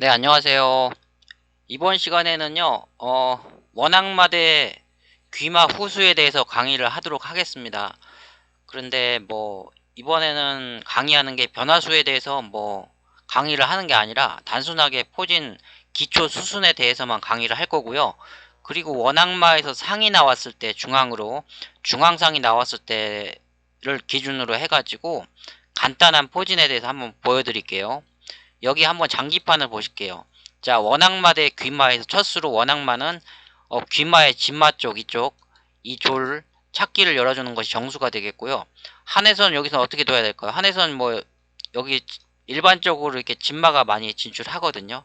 네, 안녕하세요. 이번 시간에는요, 어, 원악마대 귀마 후수에 대해서 강의를 하도록 하겠습니다. 그런데 뭐, 이번에는 강의하는 게 변화수에 대해서 뭐, 강의를 하는 게 아니라 단순하게 포진 기초 수순에 대해서만 강의를 할 거고요. 그리고 원악마에서 상이 나왔을 때 중앙으로, 중앙상이 나왔을 때를 기준으로 해가지고 간단한 포진에 대해서 한번 보여드릴게요. 여기 한번 장기판을 보실게요. 자, 원악마 대 귀마에서 첫수로 원악마는 어, 귀마의 진마 쪽 이쪽 이 졸 찾기를 열어주는 것이 정수가 되겠고요. 한해선 여기서 어떻게 둬야 될까요? 한해선 뭐 여기 일반적으로 이렇게 진마가 많이 진출하거든요.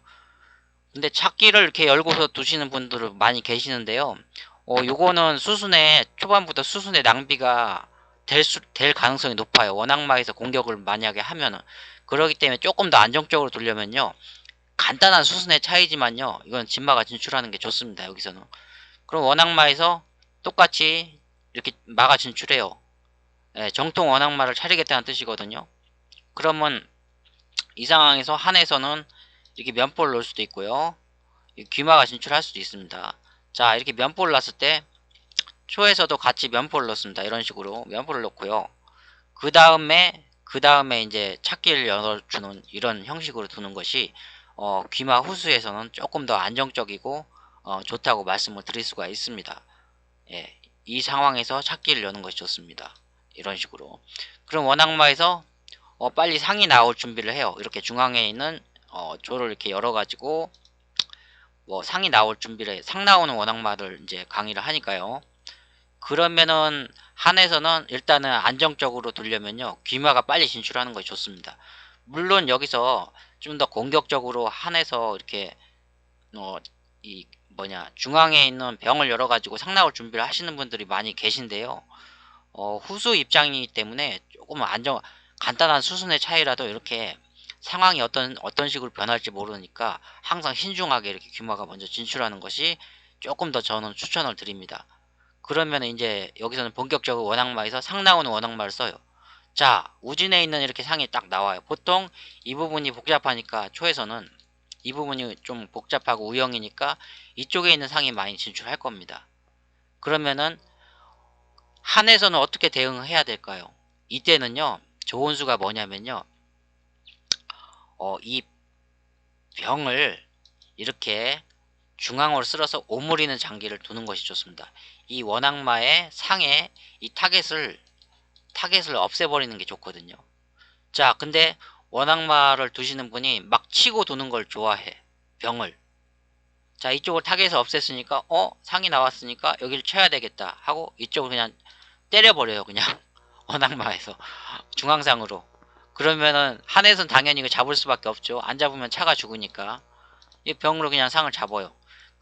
근데 찾기를 이렇게 열고서 두시는 분들은 많이 계시는데요. 어, 요거는 수순에 초반부터 수순에 낭비가 될, 수, 될 가능성이 높아요. 원악마에서 공격을 만약에 하면은 그러기 때문에 조금 더 안정적으로 돌려면요. 간단한 수순의 차이지만요. 이건 진마가 진출하는 게 좋습니다. 여기서는. 그럼 원악마에서 똑같이 이렇게 마가 진출해요. 예, 정통 원악마를 차리겠다는 뜻이거든요. 그러면 이 상황에서 한에서는 이렇게 면포를 놓을 수도 있고요. 귀마가 진출할 수도 있습니다. 자, 이렇게 면포를 놨을 때 초에서도 같이 면포를 넣습니다. 이런 식으로 면포를 넣고요. 그 다음에 그 다음에 이제 찾기를 열어주는 이런 형식으로 두는 것이 어, 귀마 후수에서는 조금 더 안정적이고 어, 좋다고 말씀을 드릴 수가 있습니다. 예, 이 상황에서 찾기를 여는 것이 좋습니다. 이런 식으로. 그럼 원악마에서 어, 빨리 상이 나올 준비를 해요. 이렇게 중앙에 있는 어, 조를 이렇게 열어가지고 뭐 상이 나올 준비를 상 나오는 원악마를 이제 강의를 하니까요. 그러면은 한에서는 일단은 안정적으로 두려면요 귀마가 빨리 진출하는 것이 좋습니다. 물론 여기서 좀 더 공격적으로 한에서 이렇게 어 이 뭐냐 중앙에 있는 병을 열어 가지고 상 나올 준비를 하시는 분들이 많이 계신데요. 어 후수 입장이기 때문에 조금 안정 간단한 수순의 차이라도 이렇게 상황이 어떤 어떤 식으로 변할지 모르니까 항상 신중하게 이렇게 귀마가 먼저 진출하는 것이 조금 더 저는 추천을 드립니다. 그러면 이제 여기서는 본격적으로 원악마에서 상 나오는 원악마를 써요. 자, 우진에 있는 이렇게 상이 딱 나와요. 보통 이 부분이 복잡하니까 초에서는 이 부분이 좀 복잡하고 우영이니까 이쪽에 있는 상이 많이 진출할 겁니다. 그러면은 한에서는 어떻게 대응해야 될까요? 이때는요, 좋은 수가 뭐냐면요, 어, 이 병을 이렇게 중앙으로 쓸어서 오므리는 장기를 두는 것이 좋습니다. 이 원악마의 상에 이 타겟을 타겟을 없애버리는 게 좋거든요. 자, 근데 원악마를 두시는 분이 막 치고 도는 걸 좋아해. 병을. 자, 이쪽을 타겟을 없앴으니까 어? 상이 나왔으니까 여기를 쳐야 되겠다 하고 이쪽을 그냥 때려버려요. 그냥 원악마에서 중앙상으로. 그러면은 한에선 당연히 이거 잡을 수밖에 없죠. 안 잡으면 차가 죽으니까. 이 병으로 그냥 상을 잡아요.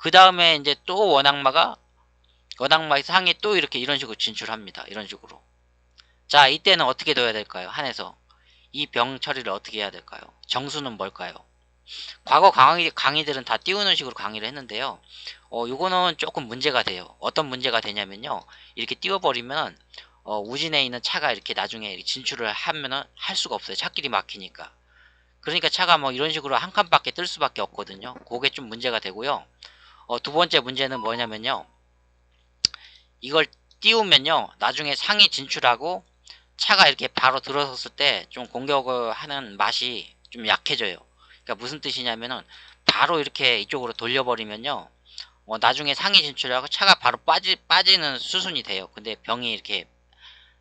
그 다음에 이제 또 원악마가 원악마의 상에 또 이렇게 이런 식으로 진출합니다. 이런 식으로. 자, 이때는 어떻게 둬야 될까요? 한에서. 이 병 처리를 어떻게 해야 될까요? 정수는 뭘까요? 과거 강의, 강의들은 다 띄우는 식으로 강의를 했는데요. 어, 요거는 조금 문제가 돼요. 어떤 문제가 되냐면요. 이렇게 띄워버리면, 어, 우진에 있는 차가 이렇게 나중에 진출을 하면은 할 수가 없어요. 차길이 막히니까. 그러니까 차가 뭐 이런 식으로 한 칸밖에 뜰 수밖에 없거든요. 그게 좀 문제가 되고요. 어, 두 번째 문제는 뭐냐면요. 이걸 띄우면요. 나중에 상이 진출하고 차가 이렇게 바로 들어섰을 때 좀 공격을 하는 맛이 좀 약해져요. 그러니까 무슨 뜻이냐면은 바로 이렇게 이쪽으로 돌려버리면요. 어, 나중에 상이 진출하고 차가 바로 빠지, 빠지는 수순이 돼요. 근데 병이 이렇게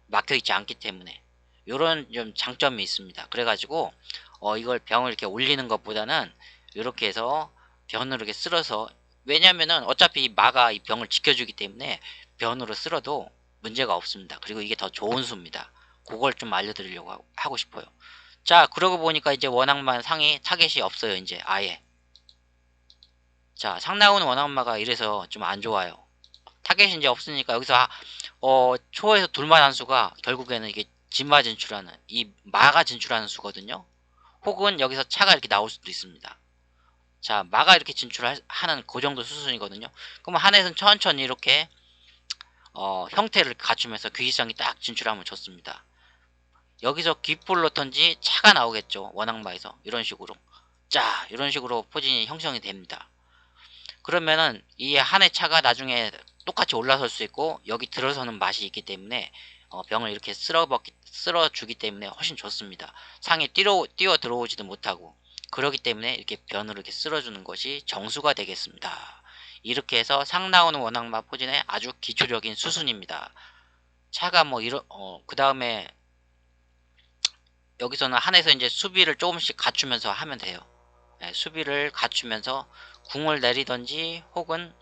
막혀 있지 않기 때문에 이런 좀 장점이 있습니다. 그래가지고 어, 이걸 병을 이렇게 올리는 것보다는 이렇게 해서 변으로 이렇게 쓸어서 왜냐면은 어차피 마가 이 병을 지켜주기 때문에 변으로 쓸어도 문제가 없습니다. 그리고 이게 더 좋은 수입니다. 그걸 좀 알려드리려고 하고 싶어요. 자, 그러고 보니까 이제 원악만 상이 타겟이 없어요. 이제 아예. 자, 상 나오는 원악마가 이래서 좀 안 좋아요. 타겟이 이제 없으니까 여기서 아, 어, 초에서 둘만 한 수가 결국에는 이게 진마 진출하는 이 마가 진출하는 수거든요. 혹은 여기서 차가 이렇게 나올 수도 있습니다. 자, 마가 이렇게 진출하는 그 정도 수순이거든요. 그럼 한에서는 천천히 이렇게 어, 형태를 갖추면서 귀지성이 딱 진출하면 좋습니다. 여기서 귓불 넣던지 차가 나오겠죠. 원악마에서 이런 식으로. 자 이런 식으로 포진이 형성이 됩니다. 그러면은 이 한 해 차가 나중에 똑같이 올라설 수 있고 여기 들어서는 맛이 있기 때문에 어, 병을 이렇게 쓸어 먹기, 쓸어 주기 때문에 훨씬 좋습니다. 상에 뛰어 뛰어 들어오지도 못하고 그러기 때문에 이렇게 변으로 이렇게 쓸어주는 것이 정수가 되겠습니다. 이렇게 해서 상 나오는 원앙마 포진의 아주 기초적인 수순입니다. 차가 뭐 이런 어 그 다음에 여기서는 한에서 이제 수비를 조금씩 갖추면서 하면 돼요. 예, 수비를 갖추면서 궁을 내리던지 혹은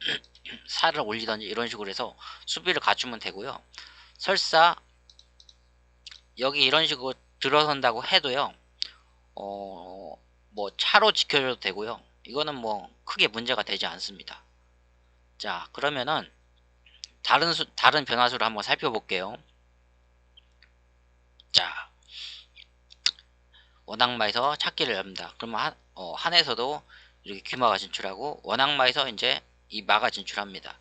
살을 올리던지 이런 식으로 해서 수비를 갖추면 되고요. 설사 여기 이런 식으로 들어선다고 해도요. 어, 뭐 차로 지켜줘도 되고요. 이거는 뭐 크게 문제가 되지 않습니다. 자, 그러면은 다른 수, 다른 변화수를 한번 살펴볼게요. 자, 원악마에서 찾기를 엽니다. 그러면 한, 어, 한에서도 이렇게 귀마가 진출하고 원악마에서 이제 이 마가 진출합니다.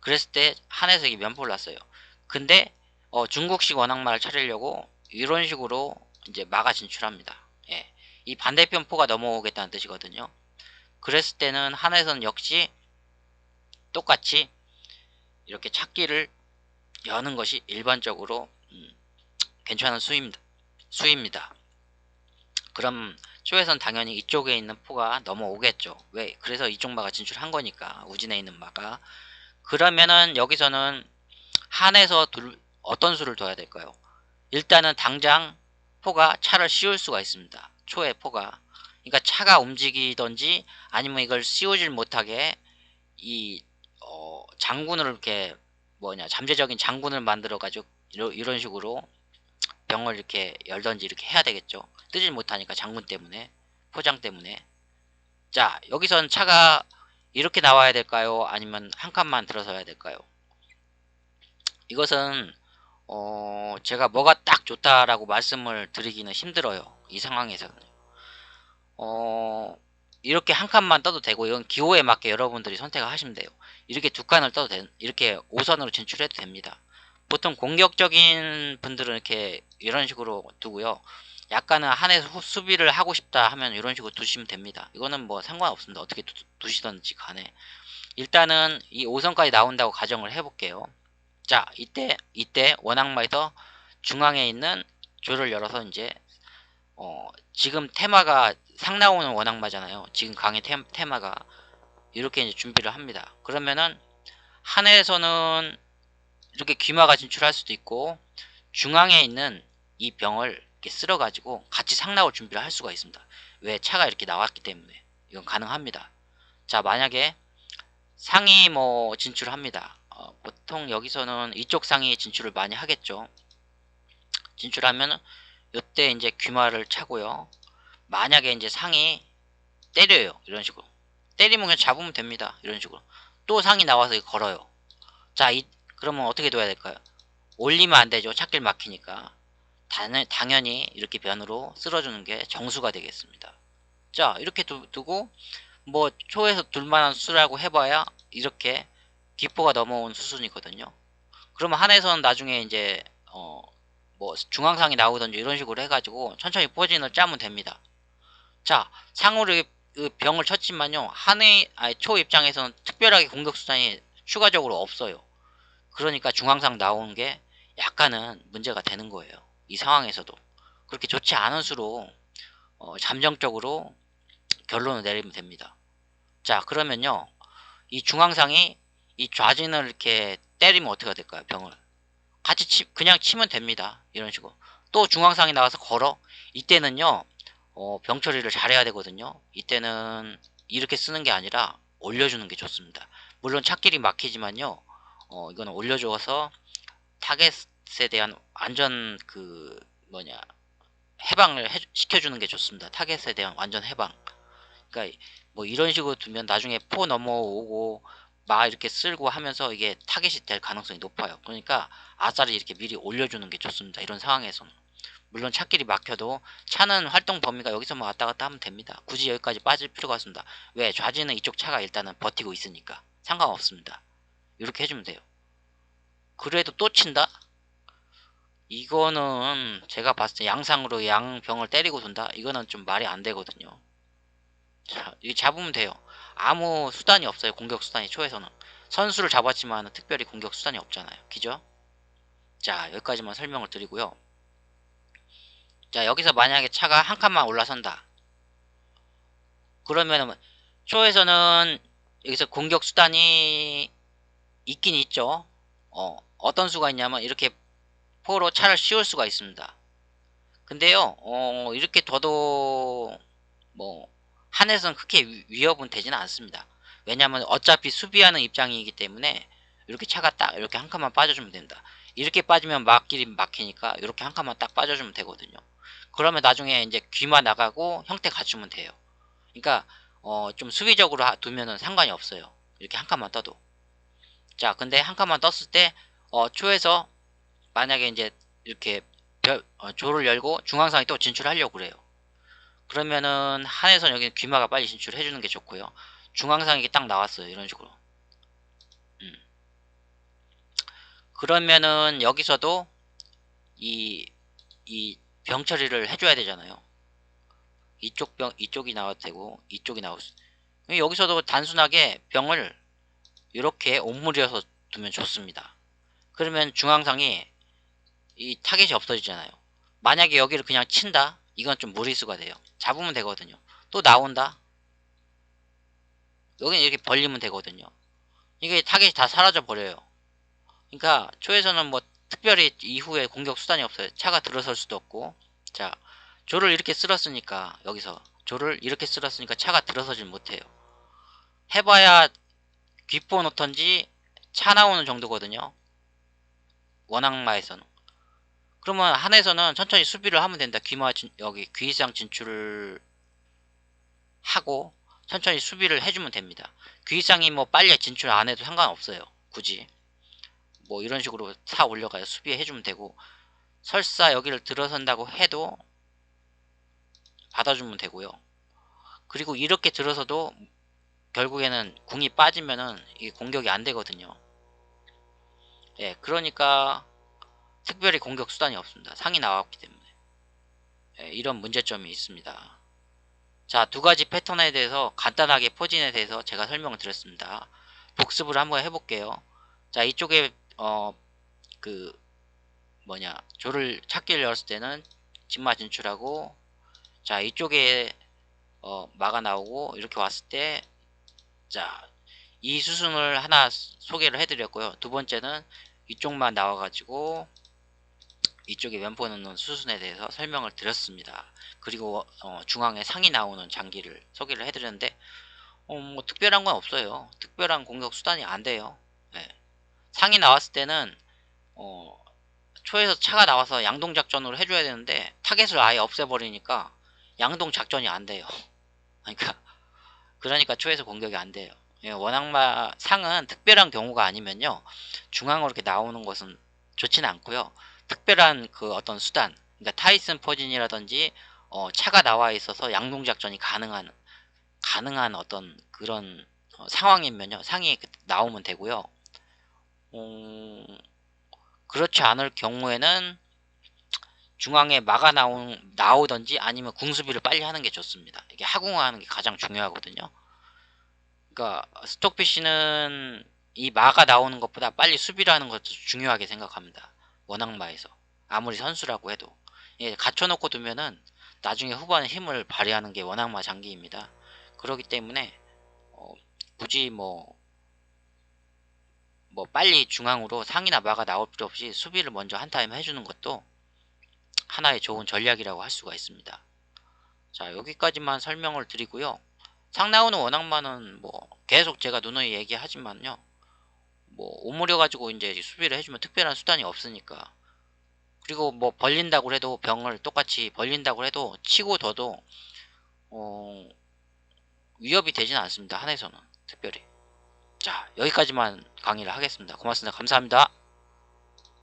그랬을 때 한에서 이게 면포를 놨어요. 근데 어, 중국식 원악마를 차리려고 이런 식으로 이제 마가 진출합니다. 예. 이 반대편 포가 넘어오겠다는 뜻이거든요. 그랬을 때는 하나에서는 역시 똑같이 이렇게 찾기를 여는 것이 일반적으로 음, 괜찮은 수입니다. 수입니다. 그럼 초에선 당연히 이쪽에 있는 포가 넘어오겠죠. 왜? 그래서 이쪽 마가 진출한 거니까 우진에 있는 마가 그러면은 여기서는 한에서 둘, 어떤 수를 둬야 될까요? 일단은 당장 포가 차를 씌울 수가 있습니다. 초의 포가. 그러니까 차가 움직이던지 아니면 이걸 씌우질 못하게 이 어, 장군을 이렇게 뭐냐 잠재적인 장군을 만들어 가지고 이런 식으로 병을 이렇게 열던지 이렇게 해야 되겠죠. 뜨질 못하니까 장군 때문에 포장 때문에 자 여기선 차가 이렇게 나와야 될까요? 아니면 한 칸만 들어서야 될까요? 이것은 어 제가 뭐가 딱 좋다라고 말씀을 드리기는 힘들어요. 이 상황에서는 어 이렇게 한 칸만 떠도 되고 이건 기호에 맞게 여러분들이 선택을 하시면 돼요. 이렇게 두 칸을 떠도 돼, 이렇게 5선으로 진출해도 됩니다. 보통 공격적인 분들은 이렇게 이런 식으로 두고요. 약간은 한해서 수비를 하고 싶다 하면 이런 식으로 두시면 됩니다. 이거는 뭐 상관없습니다. 어떻게 두, 시던지 간에. 일단은 이 5선까지 나온다고 가정을 해볼게요. 자, 이때, 이때 원악마에서 중앙에 있는 줄을 열어서 이제, 어, 지금 테마가 상 나오는 원악마잖아요. 지금 강의 테, 테마가. 이렇게 이제 준비를 합니다. 그러면은, 한 해에서는 이렇게 귀마가 진출할 수도 있고, 중앙에 있는 이 병을 이렇게 쓸어 가지고 같이 상 나올 준비를 할 수가 있습니다. 왜 차가 이렇게 나왔기 때문에. 이건 가능합니다. 자, 만약에 상이 뭐 진출합니다. 어, 보통 여기서는 이쪽 상이 진출을 많이 하겠죠. 진출하면 이때 이제 귀마를 차고요. 만약에 이제 상이 때려요. 이런 식으로. 때리면 그냥 잡으면 됩니다. 이런 식으로. 또 상이 나와서 걸어요. 자, 이, 그러면 어떻게 둬야 될까요? 올리면 안 되죠. 찾길 막히니까. 단, 당연히 이렇게 변으로 쓸어주는 게 정수가 되겠습니다. 자, 이렇게 두, 두고, 뭐, 초에서 둘만한 수라고 해봐야 이렇게 기포가 넘어온 수순이거든요. 그러면 한에서는 나중에 이제 어 뭐 중앙상이 나오든지 이런 식으로 해가지고 천천히 포진을 짜면 됩니다. 자그 병을 쳤지만요 한해 초 입장에서는 특별하게 공격 수단이 추가적으로 없어요. 그러니까 중앙상 나오는 게 약간은 문제가 되는 거예요. 이 상황에서도 그렇게 좋지 않은 수로 어, 잠정적으로 결론을 내리면 됩니다. 자 그러면요 이 중앙상이 이 좌진을 이렇게 때리면 어떻게 될까요? 병을 같이 치, 그냥 치면 됩니다. 이런 식으로 또 중앙상이 나와서 걸어 이때는요 어, 병 처리를 잘해야 되거든요. 이때는 이렇게 쓰는 게 아니라 올려주는 게 좋습니다. 물론 찾길이 막히지만요 어, 이거는 올려줘서 타겟에 대한 완전 그 뭐냐 해방을 해, 시켜주는 게 좋습니다. 타겟에 대한 완전 해방. 그러니까 뭐 이런 식으로 두면 나중에 포 넘어오고 막 이렇게 쓸고 하면서 이게 타겟이 될 가능성이 높아요. 그러니까 아싸를 이렇게 미리 올려주는 게 좋습니다. 이런 상황에서는. 물론 차길이 막혀도 차는 활동 범위가 여기서만 왔다 갔다 하면 됩니다. 굳이 여기까지 빠질 필요가 없습니다. 왜? 좌지는 이쪽 차가 일단은 버티고 있으니까. 상관없습니다. 이렇게 해주면 돼요. 그래도 또 친다? 이거는 제가 봤을 때 양상으로 양병을 때리고 둔다? 이거는 좀 말이 안 되거든요. 이게 잡으면 돼요. 아무 수단이 없어요. 공격 수단이 초에서는. 선수를 잡았지만 특별히 공격 수단이 없잖아요. 그죠? 자, 여기까지만 설명을 드리고요. 자, 여기서 만약에 차가 한 칸만 올라선다. 그러면은 초에서는 여기서 공격 수단이 있긴 있죠. 어, 어떤 수가 있냐면 이렇게 포로 차를 씌울 수가 있습니다. 근데요, 어, 이렇게 둬도 뭐 한에서는 크게 위- 위협은 되지는 않습니다. 왜냐하면 어차피 수비하는 입장이기 때문에 이렇게 차가 딱 이렇게 한 칸만 빠져주면 된다. 이렇게 빠지면 막길이 막히니까 이렇게 한 칸만 딱 빠져주면 되거든요. 그러면 나중에 이제 귀마 나가고 형태 갖추면 돼요. 그러니까 어, 좀 수비적으로 하- 두면은 상관이 없어요. 이렇게 한 칸만 떠도. 자, 근데 한 칸만 떴을 때 어, 초에서 만약에 이제 이렇게 별, 어, 조를 열고 중앙상에 또 진출하려고 그래요. 그러면은 한에선 여기 귀마가 빨리 진출해 주는 게 좋고요. 중앙상이 딱 나왔어요. 이런 식으로. 음. 그러면은 여기서도 이, 이 병 처리를 해줘야 되잖아요. 이쪽 병, 이쪽이 나와도 되고, 이쪽이 나올 수. 여기서도 단순하게 병을 이렇게 옴므려서 두면 좋습니다. 그러면 중앙상이 이 타겟이 없어지잖아요. 만약에 여기를 그냥 친다? 이건 좀 무리수가 돼요. 잡으면 되거든요. 또 나온다? 여기는 이렇게 벌리면 되거든요. 이게 타겟이 다 사라져 버려요. 그러니까 초에서는 뭐 특별히 이후에 공격 수단이 없어요. 차가 들어설 수도 없고. 자, 조를 이렇게 쓸었으니까 여기서 조를 이렇게 쓸었으니까 차가 들어서질 못해요. 해봐야 귀포 놓던지 차 나오는 정도거든요. 원악마에서는. 그러면 한에서는 천천히 수비를 하면 된다. 귀마 진, 여기 귀상 진출을 하고 천천히 수비를 해주면 됩니다. 귀상이 뭐 빨리 진출 안 해도 상관없어요. 굳이 뭐 이런 식으로 차 올려가서 수비해주면 되고 설사 여기를 들어선다고 해도 받아주면 되고요. 그리고 이렇게 들어서도 결국에는 궁이 빠지면은 이 공격이 안 되거든요. 예, 그러니까 특별히 공격 수단이 없습니다. 상이 나왔기 때문에. 예, 이런 문제점이 있습니다. 자, 두 가지 패턴에 대해서 간단하게 포진에 대해서 제가 설명을 드렸습니다. 복습을 한번 해볼게요. 자, 이쪽에 어, 그 뭐냐 조를 찾기를 열었을 때는 진마 진출하고 자 이쪽에 어, 마가 나오고 이렇게 왔을 때 자, 이 수순을 하나 소개를 해드렸고요. 두 번째는 이쪽만 나와가지고 이쪽에 왼포 넣는 수순에 대해서 설명을 드렸습니다. 그리고 어, 중앙에 상이 나오는 장기를 소개를 해드렸는데 어, 뭐 특별한 건 없어요. 특별한 공격 수단이 안 돼요. 네. 상이 나왔을 때는 어, 초에서 차가 나와서 양동 작전으로 해줘야 되는데 타겟을 아예 없애버리니까 양동 작전이 안 돼요. 그러니까 그러니까 초에서 공격이 안 돼요. 예, 원악마 상은 특별한 경우가 아니면요 중앙으로 이렇게 나오는 것은 좋지는 않고요. 특별한 그 어떤 수단, 그러니까 타이슨 포진이라든지 어, 차가 나와 있어서 양동 작전이 가능한 가능한 어떤 그런 어, 상황이면요 상이 그- 나오면 되고요. 음, 그렇지 않을 경우에는 중앙에 막아 나오, 나오던지 아니면 궁수비를 빨리 하는 게 좋습니다. 이게 하궁하는 게 가장 중요하거든요. 그러니까 스톡피쉬는 이 마가 나오는 것보다 빨리 수비를 하는 것도 중요하게 생각합니다. 원악마에서 아무리 선수라고 해도 예, 갖춰놓고 두면은 나중에 후반에 힘을 발휘하는 게 원악마 장기입니다. 그렇기 때문에 어, 굳이 뭐뭐 빨리 중앙으로 상이나 마가 나올 필요 없이 수비를 먼저 한 타임 해주는 것도 하나의 좋은 전략이라고 할 수가 있습니다. 자 여기까지만 설명을 드리고요. 상 나오는 원악마는 뭐 계속 제가 누누이 얘기하지만요. 뭐 오므려 가지고 이제 수비를 해주면 특별한 수단이 없으니까 그리고 뭐 벌린다고 해도 병을 똑같이 벌린다고 해도 치고 둬도 어, 위협이 되지는 않습니다. 한에서는 특별히 자 여기까지만 강의를 하겠습니다. 고맙습니다. 감사합니다.